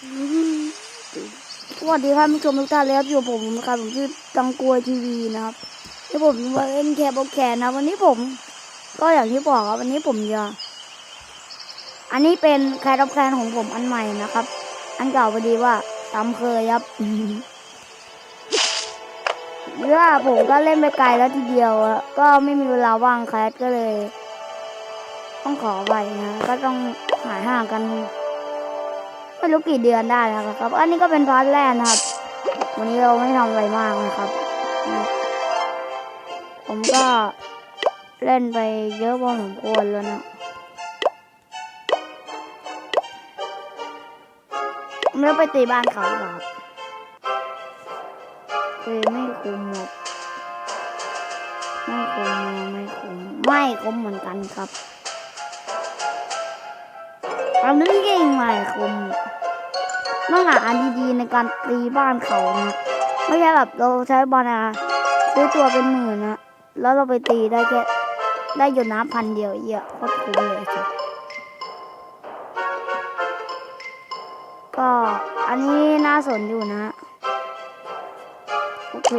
สวัสดีครับผู้ชมทุกท่านเลยครับอยู่ผมนะครับผมชื่อตังกวยทีวีนะครับที่ผมมาเล่นแคร์บอแคนนะวันนี้ผม ก็อย่างที่บอกครับวันนี้ผมจะอันนี้เป็นแคร์บอลแคนของผมอันใหม่นะครับ อันเก่าพอดีว่าตาเคยครับเรือว่าผมก็เล่นไปไกลแล้วทีเดียวก็ไม่มีเวลาว่างแคสก็เลย ต้องขอไปนะ ก็ต้องหายห่างกัน ไม่รู้กี่เดือนได้แล้วครับ อันนี้ก็เป็นพาร์ทแรกนะครับ วันนี้เราไม่ทำอะไรมากนะครับ ผมก็เล่นไปเยอะพอสมควรแล้วนะผมเลิกไปตีบ้านเขาครับคือไม่คุ้มหมดไม่คุ้มไม่คุ้มไม่คุ้มเหมือนกันครับเรานึกยิงไม่คุ้ม ต้องหาอันดีๆในการตีบ้านเขานะไม่ใช่แบบเราใช้บอลอะซื้อตัวเป็นหมื่นนะแล้วเราไปตีได้แค่ได้หยดน้ำพันเดียวเยอะโคตรคุ้มเลยครับก็อันนี้น่าสนอยู่นะโอเค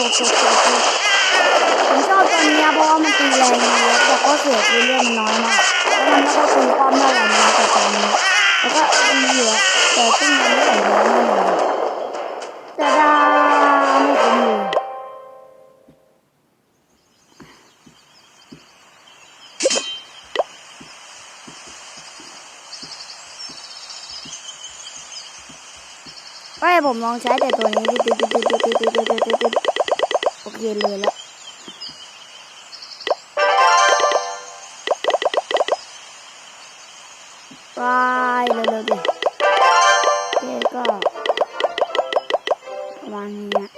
ครับกดกดกดกดกดกดผมชอบตัวเนี้ยเพราะว่ามันตีแรงดีแต่ก็เสียปืนเลือดมันน้อยมากแล้วมันก็ตีป้อมได้หลายนัดแต่ตอนนี้แล้วก็มีเหลือแต่ซึ่งยังไม่ถึงร้อยแน่นอนจะได้ไม่คุ้มเลยไม่ผมลองใช้แต่ตัวนี้ติดติดติดติดติดติดติดติดติด ติดโอเลยแล้วไปเร็วๆดิโอเคก็ประมาณนี้นะ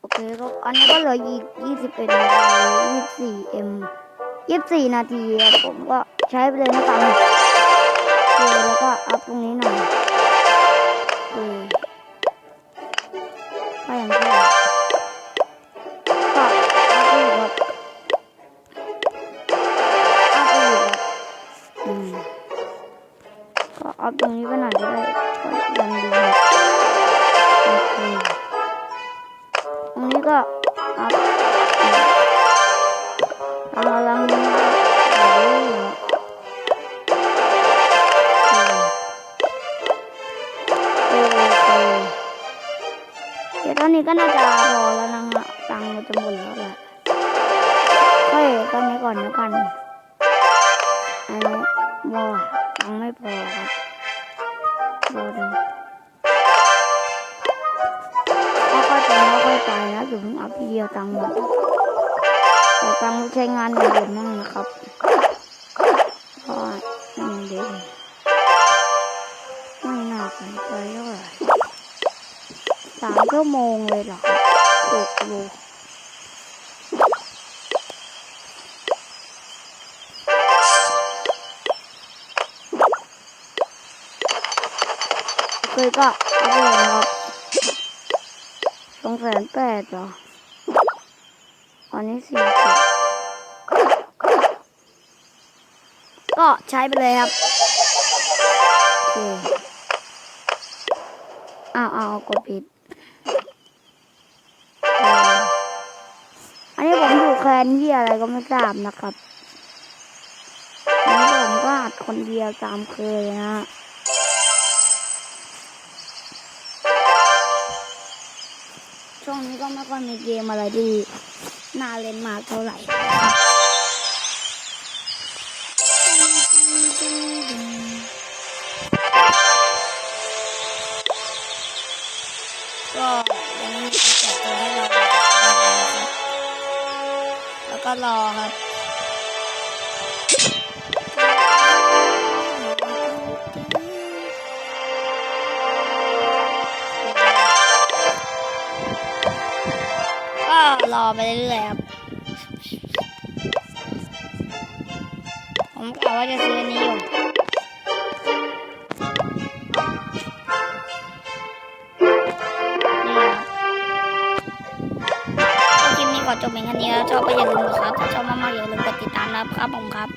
โอเคก็อันนี้ก็เหลืออีก21นาที24 m 24นาทีครับผมก็ใช้ไปเลยนะครับโอเคแล้วก็อัพตรงนี้หน่อย อัพตรงนี้ไปหน่อยก็ได้ก็ยังดีโอเคตรงนี้ก็อัพอืมกำลังโอ้ยโอเคโอเคเดี๋ยวตอนนี้ก็น่าจะพอแล้วนะฮะตังค์มันจะหมดแล้วแหละเฮ้ยตอนนี้ก่อนแล้วกันอันนี้บ่ยังไม่พอครับ อยๆไปนะอยู่าเพิ่งเอาทีเดียวตังค์หมดแต่ตังค์ใช้งานอย่างอื่นมั่งนะครับเพราะว่าอืมเดียวไม่น่าเกินไปเท่าไหร่สามชั่วโมงเลยเหรอครับโอ้โหเคยก็เอาไปเลยนะครับ องแสนแปดเหรออันนี้สี่สิบก็ใช้ไปเลยครับโอเคอ้าวอ้าวกดผิดอออันนี้ผมอยู่แคนที่อะไรก็ไม่ทราบนะครับอันนี้ผมก็อัดคนเดียวตามเคยนะฮะ ช่วงนี้ก็ไม่ค่อยมีเกมอะไรดีน่าเล่นมากเท่าไหร่ก็ยังไม่มีแจกตัวให้เราแล้วก็รอครับ รอไปเรื่อยๆครับ ผมกะว่าจะซื้ออันนี้อยู่นี่ครับคลิปนี้ขอจบเพียงแค่นี้แล้วชอบก็อย่าลืมนะครับถ้าชอบมากๆอย่าลืมกดติดตามนะครับผมครับ